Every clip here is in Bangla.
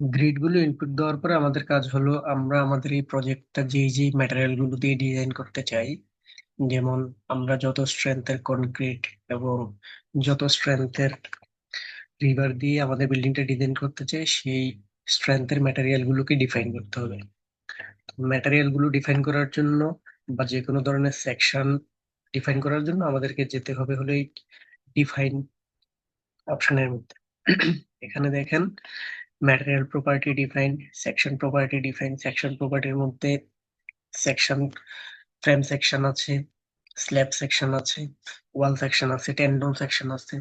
গ্রিডগুলো ইনপুট দেওয়ার পরে আমাদের কাজ হলো, আমরা আমাদের এই প্রজেক্টটা যেই যেই ম্যাটেরিয়ালগুলো দিয়ে ডিজাইন করতে চাই, যেমন আমরা যত স্ট্রেংথের কনক্রিট এবং যত স্ট্রেংথের রিভার দিয়ে আমাদের বিল্ডিংটা ডিজাইন করতে চাই, সেই স্ট্রেংথের ম্যাটেরিয়াল গুলোকে ডিফাইন করতে হবে। ম্যাটেরিয়ালগুলো ডিফাইন করার জন্য বা যে কোনো ধরনের সেকশন ডিফাইন করার জন্য আমাদেরকে যেতে হবে হলো এই ডিফাইন অপশনের মধ্যে। এখানে দেখেন material property define section property define section প্রপার্টির মধ্যে সেকশন ফ্রেম সেকশন আছে স্ল্যাব সেকশন আছে ওয়াল সেকশন আছে টেন্ডন সেকশন আছে।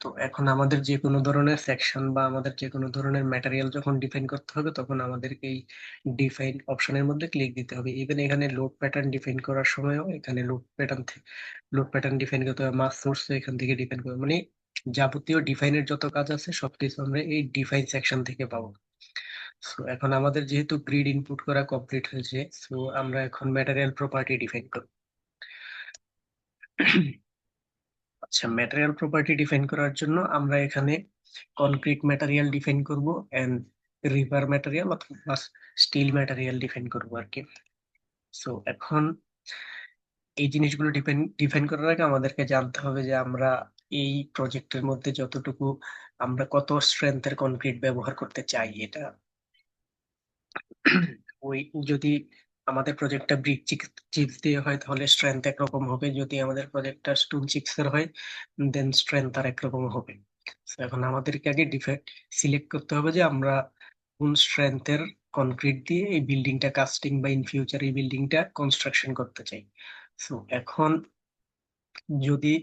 তো এখন আমাদের যে কোনো ধরনের সেকশন বা আমাদের যে কোনো ধরনের ম্যাটেরিয়াল যখন ডিফাইন করতে হবে, তখন আমাদেরকে এই ডিফাইন অপশনের মধ্যে ক্লিক দিতে হবে। ইভেন এখানে লোড প্যাটার্ন ডিফাইন করার সময়ও এখানে load pattern load pattern define করতে হবে মাস সোর্স এখান থেকে ডিফাইন করবে মানে যাবতীয় ডিফাইনের যত কাজ আছে, সবকিছু আমরা এই ডিফাইন সেকশন থেকে পাবো। সো এখন আমাদের যেহেতু গ্রিড ইনপুট করা কমপ্লিট হয়েছে সো আমরা এখন ম্যাটেরিয়াল প্রপার্টি ডিফাইন করব। আচ্ছা ম্যাটেরিয়াল প্রপার্টি ডিফাইন করার জন্য আমরা এখানে কনক্রিট ম্যাটেরিয়াল ডিফাইন করব এন্ড রিভার ম্যাটেরিয়াল অথবা স্টিল ম্যাটেরিয়াল ডিফাইন করব আর কি। সো এখন এই জিনিসগুলো ডিফাইন ডিফাইন করার আগে আমাদেরকে জানতে হবে যে আমরা এই প্রজেক্টের মধ্যে যতটুকু আমরা কত স্ট্রেংথের কনক্রিট ব্যবহার করতে চাই এটা। ওই যদি আমাদের প্রজেক্টটা ব্রিক চিপস দিয়ে হয় তাহলে স্ট্রেংথ একরকম হবে, যদি আমাদের প্রজেক্টটা স্টোন চিপস এর হয় দেন স্ট্রেংথ আর একরকম হবে। এখন আমাদেরকে আগে ডিফেক্ট সিলেক্ট করতে হবে যে আমরা কোন স্ট্রেংথের কনক্রিট দিয়ে এই বিল্ডিংটা কাস্টিং বা ইন ফিউচার এই বিল্ডিংটা কনস্ট্রাকশন করতে চাই। সো এখন যদি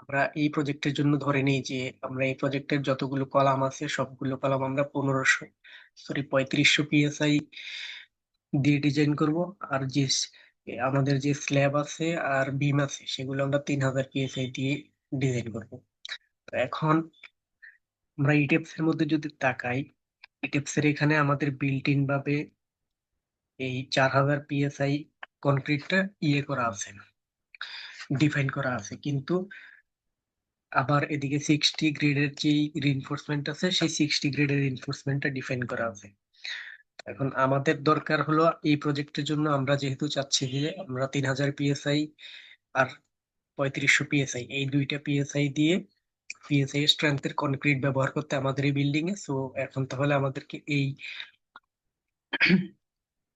আমরা এই প্রজেক্টের জন্য ধরে নিই যে আমরা এই প্রজেক্টের যতগুলো কলাম আছে, সবগুলো কলাম আমরা পনেরোশো সরি পঁয়ত্রিশশো পিএসআই দিয়ে ডিজাইন করব। আর যে আমাদের যে স্ল্যাব আছে আর বিম আছে, সেগুলো আমরা তিন হাজার পিএসআই দিয়ে ডিজাইন করব। তো এখন আমরা ইটেপস এর মধ্যে যদি তাকাই ইটেপস এর এখানে আমাদের বিল্ট ইন ভাবে এই চার হাজার পিএসআই কনক্রিটটা ইয়ে করা আছে। ডিফাইন করা আছে। কিন্তু আবার এদিকে সিক্সটি গ্রেডের যে রিনফোর্সমেন্ট আছে, সেই সিক্সটি গ্রেডের রিনফোর্সমেন্টটা ডিফাইন করা আছে। এখন আমাদের দরকার হলো এই প্রজেক্টের জন্য আমরা যেহেতু চাচ্ছি যে আমরা তিন হাজার পিএসআই আর পঁয়ত্রিশশো পিএসআই এই দুইটা পিএসআই দিয়ে পিএসআই স্ট্রেংথের কনক্রিট ব্যবহার করতে আমাদের এই বিল্ডিং এ সো এখন তাহলে আমাদেরকে এই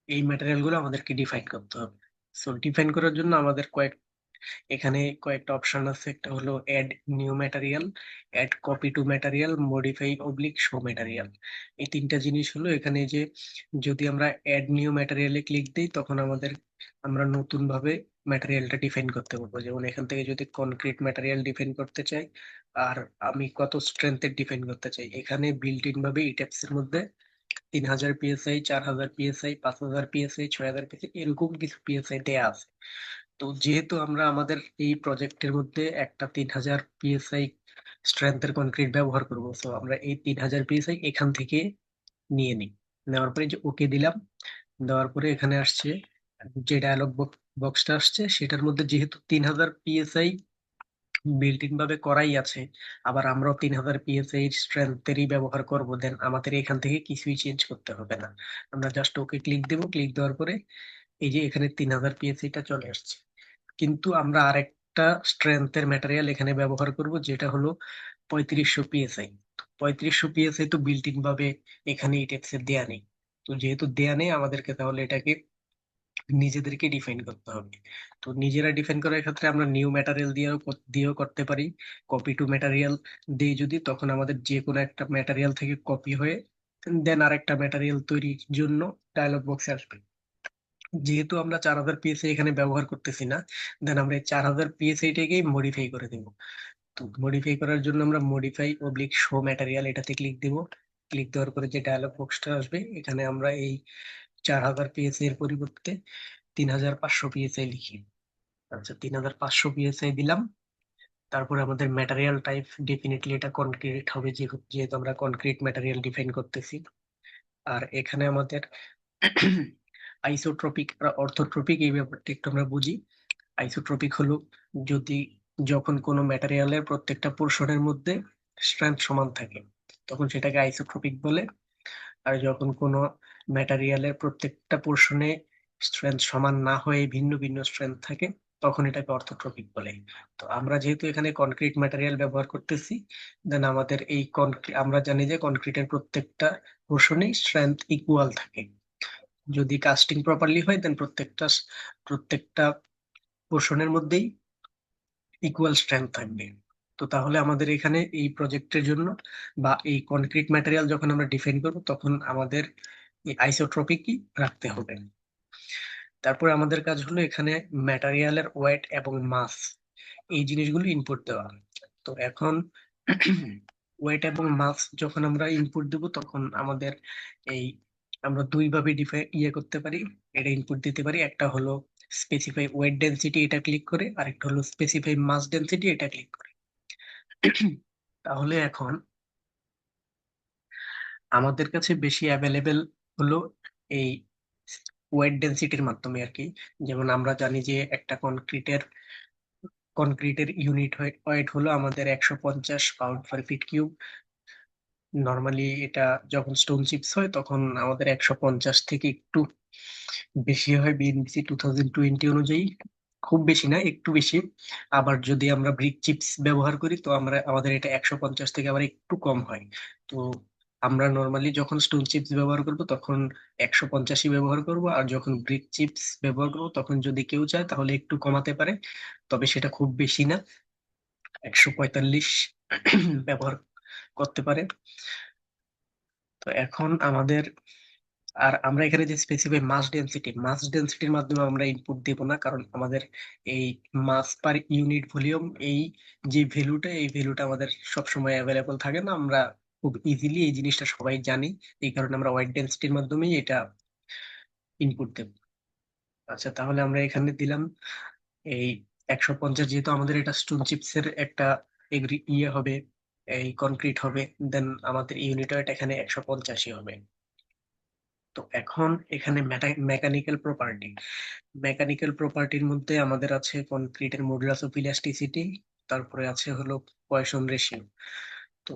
এই ম্যাটেরিয়ালগুলো আমাদেরকে ডিফাইন করতে হবে। সো ডিফাইন করার জন্য আমাদের কয়েক এখানে কয়েকটা অপশন আছে, একটা হলো add new material add copy to material modify oblique show material এই তিনটা জিনিস হলো এখানে যে যদি আমরা অ্যাড নিউ ম্যাটেরিয়ালে ক্লিক দিই, তখন আমাদের, আমরা নতুন ভাবে ম্যাটেরিয়ালটা ডিফাইন করতে পারব। যেমন এখান থেকে যদি কনক্রিট ম্যাটেরিয়াল ডিফাইন করতে চাই, আর আমি কত স্ট্রেংথের ডিফাইন করতে চাই, এখানে বিল্ট ইন ভাবে এর মধ্যে তিন হাজার পিএসআই চার হাজার পিএসআই পাঁচ হাজার পিএসআই ছয় হাজার পিএসআই এরকম কিছু পিএসআই দেয়া আছে। তো যেহেতু আমরা আমাদের এই প্রজেক্টের মধ্যে একটা তিন হাজার পিএসআই স্ট্রেংথের কনক্রিট ব্যবহার করব সো আমরা এই তিন হাজার পিএসআই এখান থেকে নিয়ে নিই। নেওয়ার পরে যে ওকে দিলাম, দেওয়ার পরে এখানে আসছে যে ডায়ালগ বক্সটা আসছে, সেটার মধ্যে যেহেতু তিন হাজার পিএসআই বিল্ট ইন ভাবে করাই আছে, আবার আমরাও তিন হাজার পিএসআই স্ট্রেংথেরই ব্যবহার করব দেন আমাদের এখান থেকে কিছুই চেঞ্জ করতে হবে না। আমরা জাস্ট ওকে ক্লিক দেবো ক্লিক দেওয়ার পরে এই যে এখানে তিন হাজার পিএসআইটা চলে আসছে। কিন্তু আমরা আরেকটা স্ট্রেংথের ম্যাটেরিয়াল এখানে ব্যবহার করব, যেটা হলো পঁয়ত্রিশশো পিএসআই পঁয়ত্রিশশো পিএসআই তো বিল্ট ইন ভাবে এখানে ইটেক্স এর দেয়া নেই। তো যেহেতু দেয়া নেই, আমাদেরকে তাহলে এটাকে নিজেদেরকে ডিফাইন করতে হবে। তো নিজেরা ডিফাইন করার ক্ষেত্রে আমরা নিউ ম্যাটেরিয়াল দিয়েও দিয়েও করতে পারি। কপি টু ম্যাটেরিয়াল দিয়ে যদি, তখন আমাদের যে কোনো একটা ম্যাটেরিয়াল থেকে কপি হয়ে দেন আরেকটা ম্যাটেরিয়াল তৈরির জন্য ডায়লগ বক্সে আসবে। যেহেতু আমরা চার হাজার পিএসআই এখানে ব্যবহার করতেছি না দেন আমরা চার হাজার পিএসআইটাকেই মডিফাই করে দেব। তো মডিফাই করার জন্য আমরা মডিফাই অবলিক শো ম্যাটেরিয়াল এটাতে ক্লিক দিব। ক্লিক দেওয়ার পরে যে ডায়লগ বক্সটা আসবে, এখানে আমরা এই চার হাজার পিএসআই এর পরিবর্তে তিন হাজার পাঁচশো পিএসআই লিখি। আচ্ছা তিন হাজার পাঁচশো পিএসআই দিলাম। তারপরে আমাদের ম্যাটেরিয়াল টাইপ ডেফিনেটলি এটা কনক্রিট হবে, যেহেতু আমরা কনক্রিট ম্যাটেরিয়াল ডিফাইন করতেছি। আর এখানে আমাদের আইসোট্রপিক অর্থোট্রপিক এই ব্যাপারটা একটু আমরা বুঝি। আইসোট্রপিক হলো যদি যখন কোনো ম্যাটেরিয়ালের প্রত্যেকটা পোর্শনের মধ্যে স্ট্রেংথ সমান থাকে, তখন সেটাকে আইসোট্রপিক বলে। আর যখন কোনো ম্যাটেরিয়ালের প্রত্যেকটা পোর্শনে স্ট্রেংথ সমান না হয়ে ভিন্ন ভিন্ন স্ট্রেংথ থাকে, তখন এটাকে অর্থোট্রপিক বলে। তো আমরা যেহেতু এখানে কনক্রিট ম্যাটেরিয়াল ব্যবহার করতেছি দেন আমাদের এই কনক্রিট আমরা জানি যে কনক্রিটের প্রত্যেকটা পোর্শনেই স্ট্রেংথ ইকুয়াল থাকে। যদি কাস্টিং প্রপারলি হয় দেন প্রত্যেকটা প্রত্যেকটা পোর্শনের মধ্যেই ইকুয়াল স্ট্রেংথ থাকবে। তো তাহলে আমাদের এখানে এই প্রজেক্টের জন্য বা এই কনক্রিট ম্যাটেরিয়াল যখন আমরা ডিফাইন করব, তখন আমাদের এই আইসোট্রপিকই রাখতে হবে। তারপরে আমাদের কাজ হলো এখানে ম্যাটেরিয়ালের ওয়েট এবং মাস এই জিনিসগুলো ইনপুট দেওয়া। তো এখন ওয়েট এবং মাস যখন আমরা ইনপুট দেব, তখন আমাদের এই আমরা দুই ভাবে ডিফাই ইয়ে করতে পারি এটা ইনপুট দিতে পারি, একটা হলো স্পেসিফাই ওয়েট ডেন্সিটি এটা ক্লিক করে, আরেকটা হলো স্পেসিফাই মাস ডেন্সিটি এটা ক্লিক করে। তাহলে এখন আমাদের কাছে বেশি অ্যাভেলেবেল হলো এই ওয়েট ডেন্সিটির মাধ্যমে আর কি। যেমন আমরা জানি যে একটা কনক্রিটের কনক্রিটের ইউনিট ওয়েট হলো আমাদের একশো পঞ্চাশ pound per feet cube normally এটা যখন স্টোন চিপস হয়, তখন আমাদের একশো পঞ্চাশ থেকে একটু বেশি হয় বিএনবিসি টু থাউজেন্ড টোয়েন্টি অনুযায়ী। খুব বেশি না, একটু বেশি। আবার যদি আমরা ব্রিক চিপস ব্যবহার করি, তো আমরা, আমাদের এটা একশো পঞ্চাশ থেকে আবার একটু কম হয়। তো আমরা নর্মালি যখন স্টোন চিপস ব্যবহার করব, তখন একশো পঞ্চাশই ব্যবহার করব। আর যখন ব্রিক চিপস ব্যবহার করব, তখন যদি কেউ চায়, তাহলে একটু কমাতে পারে। তবে সেটা খুব বেশি না। একশো পঁয়তাল্লিশ ব্যবহার করতে পারে। তো এখন আমাদের, আর আমরা এখানে যে স্পেসিফাই মাস ডেন্সিটি মাস ডেন্সিটির মাধ্যমে আমরা ইনপুট দেব না, কারণ আমাদের এই মাস পার ইউনিট ভলিউম এই যে ভ্যালুটা এই ভ্যালুটা আমাদের সবসময় অ্যাভেলেবল থাকে না। আমরা খুব ইজিলি এই জিনিসটা সবাই জানি, এই কারণে আমরা ওয়াইড ডেন্সিটির মাধ্যমেই এটা ইনপুট দেব। আচ্ছা তাহলে আমরা এখানে দিলাম এই একশো পঞ্চাশ, যেহেতু আমাদের এটা স্টোন চিপসের একটা এগ্রি ইয়ে হবে। এই কনক্রিট হবে দেন আমাদের ইউনিট ওয়েট এখানে একশো পঞ্চাশই হবে। তো এখন এখানে মেকানিক্যাল প্রপার্টি মেকানিক্যাল প্রপার্টির মধ্যে আমাদের আছে কনক্রিটের মডুলাস অফ ইলাস্টিসিটি তারপরে আছে হলো পয়সন রেশিও তো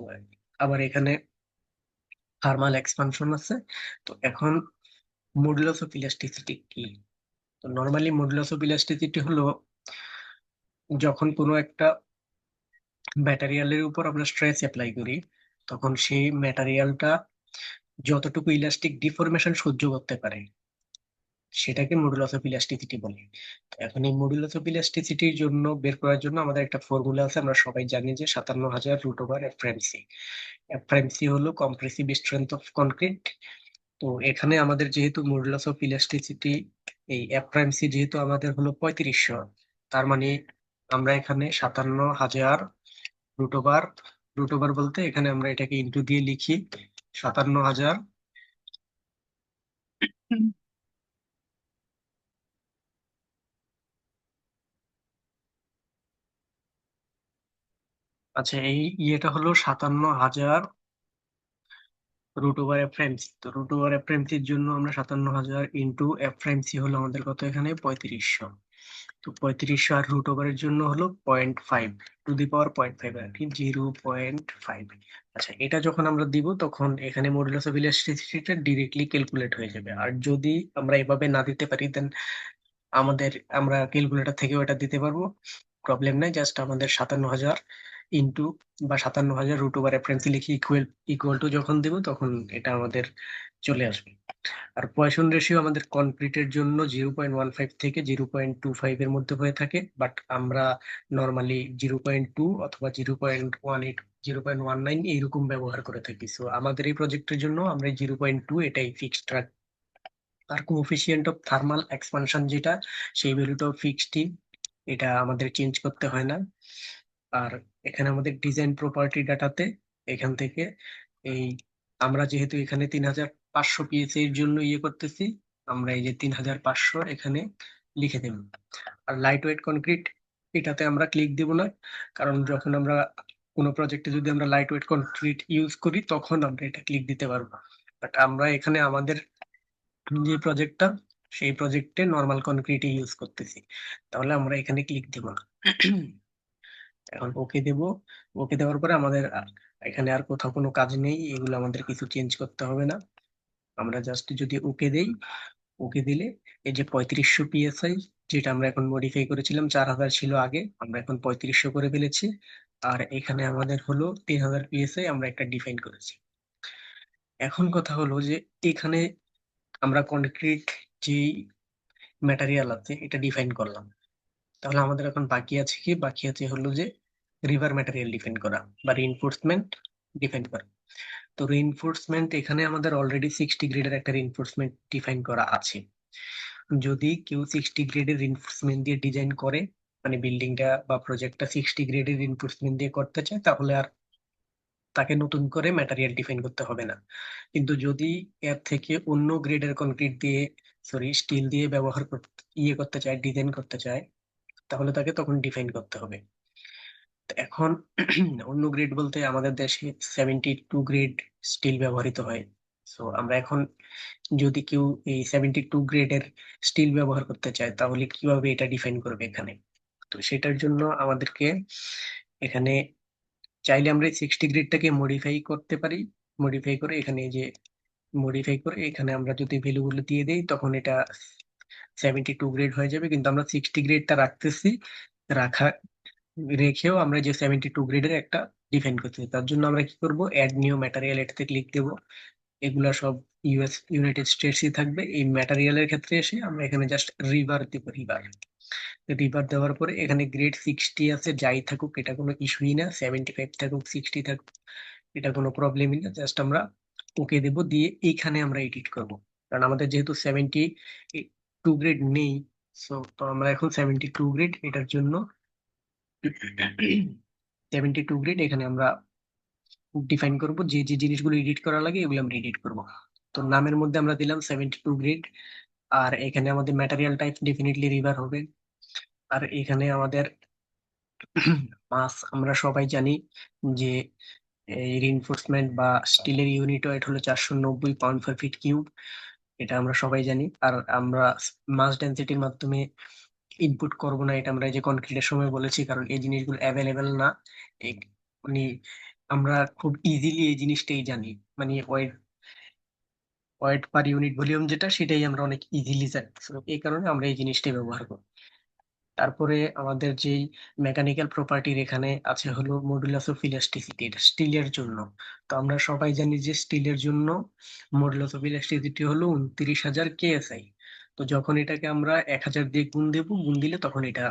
আবার এখানে থার্মাল এক্সপানশন আছে, তো এখন মডুলাস অফ ইলাস্টিসিটি কি? তো নর্মালি মডুলাস অফ ইলাস্টিসিটি হলো যখন কোনো একটা ম্যাটেরিয়ালের উপর আমরা স্ট্রেস অ্যাপ্লাই করি, তখন সেই ম্যাটেরিয়ালটা যতটুকু ইলাস্টিক ডিফরমেশন সহ্য করতে পারে, সেটাকে মডুলাস অফ ইলাস্টিসিটি বলে। এখন এই মডুলাস অফ ইলাস্টিসিটির জন্য, বের করার জন্য আমাদের একটা ফর্মুলা আছে, আমরা সবাই জানি যে সাতান্ন হাজার রুট ওভার এফ্রাইমসি এফ্রাইমসি হলো কম্প্রেসিভ স্ট্রেংথ অফ কনক্রিট তো এখানে আমাদের যেহেতু মডুলাস অফ ইলাস্টিসিটি এই এফ্রাইমসি যেহেতু আমাদের হলো পঁয়ত্রিশশো, তার মানে আমরা এখানে সাতান্ন হাজার রুট ওভার রুট ওভার বলতে এখানে আমরা এটাকে ইন্টু দিয়ে লিখি সাতান্ন হাজার। আচ্ছা এই ইয়েটা হলো সাতান্ন হাজার রুট ওভার এফ্রেমসি তো রুট ওভার এফ্রেমসির জন্য আমরা সাতান্ন হাজার ইন্টু এফ্রেমসি হলো আমাদের কত এখানে? পঁয়ত্রিশশো। তো পঁয়ত্রিশশো আর রুট ওভারের জন্য হলো point five to the power point five আর কি জিরো পয়েন্ট ফাইভ আচ্ছা এটা যখন আমরা দিব তখন এখানে মডুলাস অফ ইলাস্টিসিটিটা ডিরেক্টলি ক্যালকুলেট হয়ে যাবে। আর যদি আমরা এভাবে না দিতে পারি দেন আমাদের, আমরা ক্যালকুলেটর থেকেও এটা দিতে পারব। প্রবলেম নাই জাস্ট আমাদের সাতান্ন হাজার ইন্টু বা সাতান্ন হাজার রুট ওভার রেফারেন্স লিখে ইকুয়াল ইকুয়াল টু যখন দেব তখন এটা আমাদের চলে আসবে। আর পয়সন রেশিও আমাদের কনক্রিটের জন্য জিরো পয়েন্ট ওয়ান ফাইভ থেকে জিরো পয়েন্ট টু ফাইভ এর মধ্যে হয়ে থাকে বাট আমরা নর্মালি জিরো পয়েন্ট টু অথবা zero point one eight zero point one nine এইরকম ব্যবহার করে থাকি। সো আমাদের এই প্রজেক্টের জন্য আমরা জিরো পয়েন্ট টু এটাই ফিক্সড রাখ, আর কোফিসিয়েন্ট অফ থার্মাল এক্সপানশন যেটা, সেই ভ্যালুটাও ফিক্সডই এটা আমাদের চেঞ্জ করতে হয় না। আর এখানে আমাদের ডিজাইন প্রপার্টি ডাটাতে এখান থেকে এই আমরা যেহেতু এখানে তিন হাজার পাঁচশো পিএসএ এর জন্য ইয়ে করতেছি, আমরা এই যে তিন হাজার পাঁচশো এখানে লিখে দেব। আর লাইট ওয়েট কনক্রিট এটাতে আমরা ক্লিক দেব না, কারণ যখন আমরা কোনো প্রজেক্টে যদি আমরা লাইট ওয়েট কনক্রিট ইউজ করি, তখন আমরা এটা ক্লিক দিতে পারব বাট আমরা এখানে আমাদের যে প্রজেক্টটা সেই প্রজেক্টে নর্মাল কনক্রিট ইউজ করতেছি। তাহলে আমরা এখানে ক্লিক দেব না। এখন ওকে দেব। ওকে দেওয়ার পরে আমাদের এখানে আর কোথাও কোনো কাজ নেই, এগুলো আমাদের কিছু চেঞ্জ করতে হবে না। আমরা জাস্ট যদি ওকে দেই, ওকে দিলে এই যে পঁয়ত্রিশশো পিএসআই যেটা আমরা এখন মডিফাই করেছিলাম, চার হাজার ছিল আগে, আমরা এখন পঁয়ত্রিশশো করে ফেলেছি। আর এখানে আমাদের হলো তিন হাজার পিএসআই আমরা একটা ডিফাইন করেছি। এখন কথা হলো যে এখানে আমরা কনক্রিট যেই ম্যাটেরিয়াল আছে, এটা ডিফাইন করলাম। তাহলে আমাদের এখন বাকি আছে কি? বাকি আছে হলো যে রিভার ম্যাটেরিয়াল ডিফেন্ড করা বা রিইনফোর্সমেন্ট ডিফেন্ড করা। তো রিইনফোর্সমেন্ট এখানে আমাদের অলরেডি সিক্সটি গ্রেডের একটা রিইনফোর্সমেন্ট ডিফাইন করা আছে। যদি কেউ সিক্সটি গ্রেডের রিইনফোর্সমেন্ট দিয়ে ডিজাইন করে মানে বিল্ডিংটা বা প্রজেক্টটা সিক্সটি গ্রেডের রিইনফোর্সমেন্ট দিয়ে করতে চায়, তাহলে আর তাকে নতুন করে ম্যাটেরিয়াল ডিফাইন করতে হবে না। কিন্তু যদি এর থেকে অন্য গ্রেডের কনক্রিট দিয়ে সরি স্টিল দিয়ে ব্যবহার করতে ইয়ে করতে চায় ডিজাইন করতে চায় তাহলে তাকে তখন ডিফাইন করতে হবে। এখন অন্য গ্রেড বলতে আমাদের দেশে সেভেন্টি টু গ্রেড স্টিল ব্যবহৃত হয়। সো আমরা এখন যদি কেউ এই সেভেন্টি টু গ্রেডের স্টিল ব্যবহার করতে চায়, তাহলে কীভাবে এটা ডিফাইন করবে এখানে? তো সেটার জন্য আমাদেরকে এখানে চাইলে আমরা সিক্সটি গ্রেডটাকে মডিফাই করতে পারি। মডিফাই করে এখানে যে মডিফাই করে এখানে আমরা যদি ভ্যালুগুলো দিয়ে দিই, তখন এটা সেভেন্টি টু গ্রেড হয়ে যাবে, কিন্তু আমরা সিক্সটি গ্রেডটা রাখতেছি, রাখা, রেখেও আমরা যে সেভেন্টি টু গ্রেডের একটা ডিফাইন করতেছি তার জন্য আমরা কি করব? অ্যাড নিউ ম্যাটেরিয়াল এটাতে ক্লিক দেব। এগুলা সব ইউএস ইউনাইটেড স্টেটসই থাকবে। এই ম্যাটেরিয়ালের ক্ষেত্রে এসে আমরা এখানে জাস্ট রিভার দেবো রিভার রিভার দেওয়ার পরে এখানে গ্রেড সিক্সটি আছে, যাই থাকুক, এটা কোনো ইস্যুই না। সেভেন্টি ফাইভ থাকুক সিক্সটি থাকুক, এটা কোনো প্রবলেমই না। জাস্ট আমরা ওকে দেব, দিয়ে এইখানে আমরা এডিট করব। কারণ আমাদের যেহেতু সেভেন্টি টু গ্রেড নেই সো তো আমরা এখন সেভেন্টি টু গ্রেড এটার জন্য সেভেন্টি টু গ্রেড এখানে আমরা ডিফাইন করব, যে যে জিনিসগুলো এডিট করা লাগে, এগুলো আমরা এডিট করব। তো নামের মধ্যে আমরা দিলাম সেভেন্টি টু গ্রেড আর এখানে আমাদের ম্যাটেরিয়াল টাইপ ডেফিনেটলি রিভার হবে। আর এখানে আমাদের মাস আমরা সবাই জানি যে, এই রিইনফোর্সমেন্ট বা স্টিলের ইউনিট ওয়েট হলো চারশো নব্বই পাউন্ড পার ফিট কিউব এটা আমরা সবাই জানি। আর আমরা মাস ডেন্সিটির মাধ্যমে ইনপুট করব না, এটা আমরা যে কনক্রিটের সময় বলেছি, কারণ এই জিনিসগুলো অ্যাভেলেবেল না। মানে আমরা খুব ইজিলি এই জিনিসটাই জানি। মানে weight weight per unit volume যেটা, সেটাই আমরা অনেক ইজিলি জানি। এই কারণে আমরা এই জিনিসটাই ব্যবহার করি। তারপরে আমাদের যেই মেকানিক্যাল প্রপার্টির এখানে আছে হলো মডুলাস অফ ইলাস্টিসিটি স্টিলের জন্য। তো আমরা সবাই জানি যে স্টিলের জন্য মডুলাস অফ ইলাস্টিসিটি হলো উনত্রিশ হাজার কেএসআই তো যখন এটাকে আমরা এক হাজার দিয়ে গুণ দেবো, গুণ দিলে তখন এটা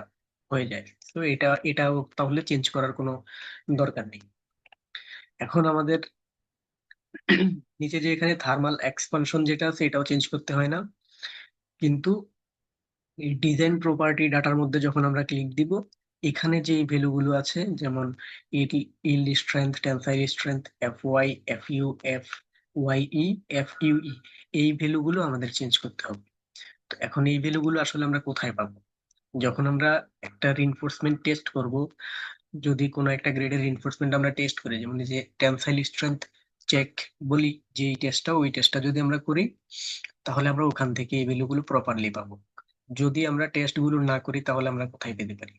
হয়ে যায়। তো এটা, এটাও তাহলে চেঞ্জ করার কোনো দরকার নেই। এখন আমাদের নিচে যে এখানে থার্মাল এক্সপানশন যেটা আছে, এটাও চেঞ্জ করতে হয় না। কিন্তু এই ডিজাইন প্রপার্টি ডাটার মধ্যে যখন আমরা ক্লিক দিব, এখানে যে ভ্যালুগুলো আছে, যেমন এটি yield strength tensile strength F Y F U F Y E F U E এই ভ্যালুগুলো আমাদের চেঞ্জ করতে হবে। তো এখন এই ভ্যালুগুলো আসলে আমরা কোথায় পাবো? যখন আমরা একটা রিনফোর্সমেন্ট টেস্ট করব, যদি কোনো একটা গ্রেডের রিনফোর্সমেন্ট আমরা টেস্ট করি, যেমন যে টেনসাইল স্ট্রেংথ চেক বলি যে এই টেস্টটা ওই টেস্টটা যদি আমরা করি, তাহলে আমরা ওখান থেকে এই ভ্যালুগুলো প্রপারলি পাবো। যদি আমরা টেস্টগুলো না করি, তাহলে আমরা কোথায় পেতে পারি?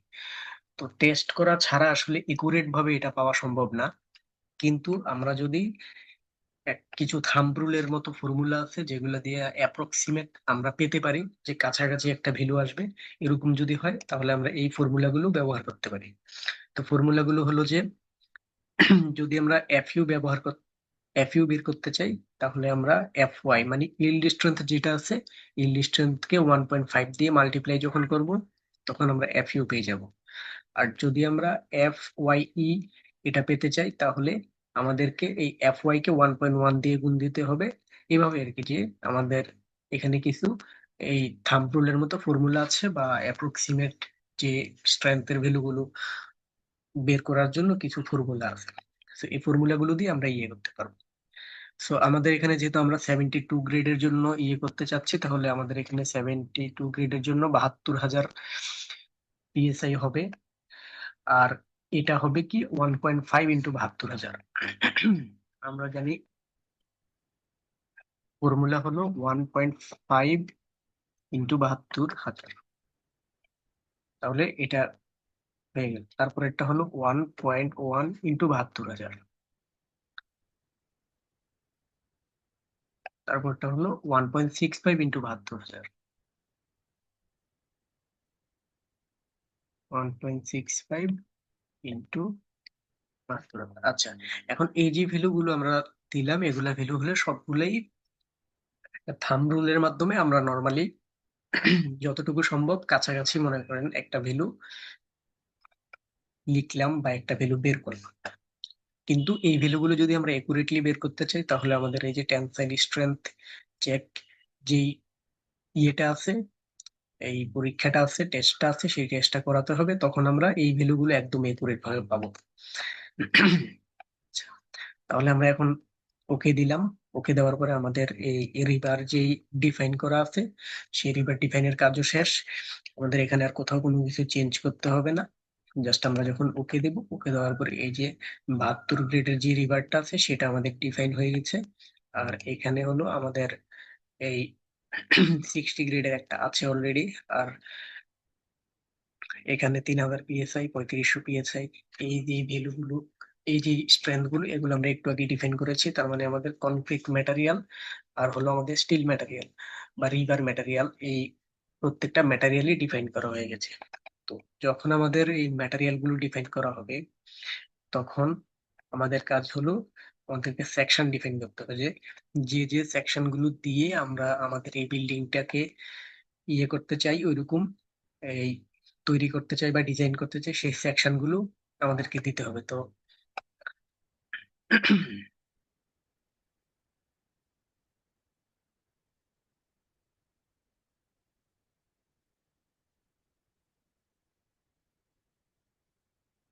তো টেস্ট করা ছাড়া আসলে একুরেট ভাবে এটা পাওয়া সম্ভব না। কিন্তু আমরা যদি কিছু থাম্ব রুলের মতো ফর্মুলা আছে, যেগুলো দিয়ে অ্যাপ্রক্সিমেট আমরা পেতে পারি, যে কাছাকাছি একটা ভ্যালু আসবে, এরকম যদি হয়, তাহলে আমরা এই ফর্মুলাগুলো ব্যবহার করতে পারি। তো ফর্মুলাগুলো হলো যে, যদি আমরা এফ ইউ ব্যবহার এফ ইউ বের করতে চাই, তাহলে আমরা এফ ওয়াই মানে ইল্ড স্ট্রেংথ যেটা আছে ইল্ড স্ট্রেংথকে ওয়ান পয়েন্ট ফাইভ দিয়ে মাল্টিপ্লাই যখন করব, তখন আমরা এফ ইউ পেয়ে যাব। আর যদি আমরা এফ ওয়াই ই এটা পেতে চাই, তাহলে আমাদেরকে এই এফ ওয়াই কে ওয়ান পয়েন্ট ওয়ান দিয়ে গুণ দিতে হবে। এভাবে আর কি যে আমাদের এখানে কিছু এই থাম্ব রুলের মতো ফর্মুলা আছে বা অ্যাপ্রক্সিমেট যে স্ট্রেংথের ভ্যালুগুলো বের করার জন্য কিছু ফর্মুলা আছে। এই ফর্মুলা গুলো দিয়ে আমরা ইয়ে করতে পারব। সো আমাদের এখানে যেহেতু আমরা সেভেন্টি টু গ্রেডের জন্য ইয়ে করতে চাচ্ছি, তাহলে আমাদের এখানে সেভেন্টি টু গ্রেডের জন্য বাহাত্তর হাজার পিএসআই হবে। আর এটা হবে কি? ওয়ান পয়েন্ট ফাইভ ইন্টু বাহাত্তর হাজার। আমরা জানি ফর্মুলা হলো ওয়ান পয়েন্ট ফাইভ ইন্টু বাহাত্তর হাজার। তাহলে এটা হয়ে গেল। তারপর একটা হলো ওয়ান পয়েন্ট ওয়ান ইন্টু বাহাত্তর হাজার। তারপরটা হলো one point six five into বাহাত্তর হাজার one point six five into বাহাত্তর। হাজার আচ্ছা এখন এই যে ভ্যালু গুলো আমরা দিলাম, এগুলা ভ্যালু হলে সবগুলোই থাম রুলের মাধ্যমে আমরা নর্মালি যতটুকু সম্ভব কাছাকাছি মনে করেন একটা ভ্যালু লিখলাম বা একটা ভ্যালু বের করলাম। কিন্তু এই ভ্যালুগুলো যদি আমরা একুরেটলি বের করতে চাই তাহলে আমাদের এই যে টেনসাইল স্ট্রেংথ চেক যেই ইয়েটা আছে এই পরীক্ষাটা আছে টেস্টটা আছে সেই টেস্টটা করাতে হবে তখন আমরা এই ভ্যালুগুলো একদম একুরেট ভাবে পাবো। আচ্ছা, তাহলে আমরা এখন ওকে দিলাম। ওকে দেওয়ার পরে আমাদের এই রিভার যেই ডিফাইন করা আছে সেই রিভার ডিফাইনের কাজও শেষ। আমাদের এখানে আর কোথাও কোনো কিছু চেঞ্জ করতে হবে না। জাস্ট আমরা যখন ওকে দেব, ওকে দেওয়ার পরে এই যে বাহাত্তর গ্রেডের যে রিভারটা আছে, সেটা আমাদের ডিফাইন হয়ে গেছে। আর এখানে হলো আমাদের এই সিক্সটি গ্রেডের একটা আছে অলরেডি আর এখানে তিন হাজার পিএসআই পঁয়ত্রিশশো পিএসআই এই যে ভ্যালু গুলো এই যে স্ট্রেংথগুলো এগুলো আমরা একটু আগে ডিফাইন করেছি। তার মানে আমাদের কনফ্লিক্ট ম্যাটেরিয়াল আর হলো আমাদের স্টিল ম্যাটেরিয়াল বা রিভার ম্যাটেরিয়াল এই প্রত্যেকটা ম্যাটেরিয়ালই ডিফাইন করা হয়ে গেছে। তো যখন আমাদের এই ম্যাটেরিয়ালগুলো ডিফাইন করা হবে, তখন আমাদের কাজ হলো আমাদেরকে সেকশন ডিফাইন করতে হবে যে যে যে সেকশনগুলো দিয়ে আমরা আমাদের এই বিল্ডিংটাকে ইয়ে করতে চাই, ওইরকম এই তৈরি করতে চাই বা ডিজাইন করতে চাই, সেই সেকশনগুলো আমাদেরকে দিতে হবে। তো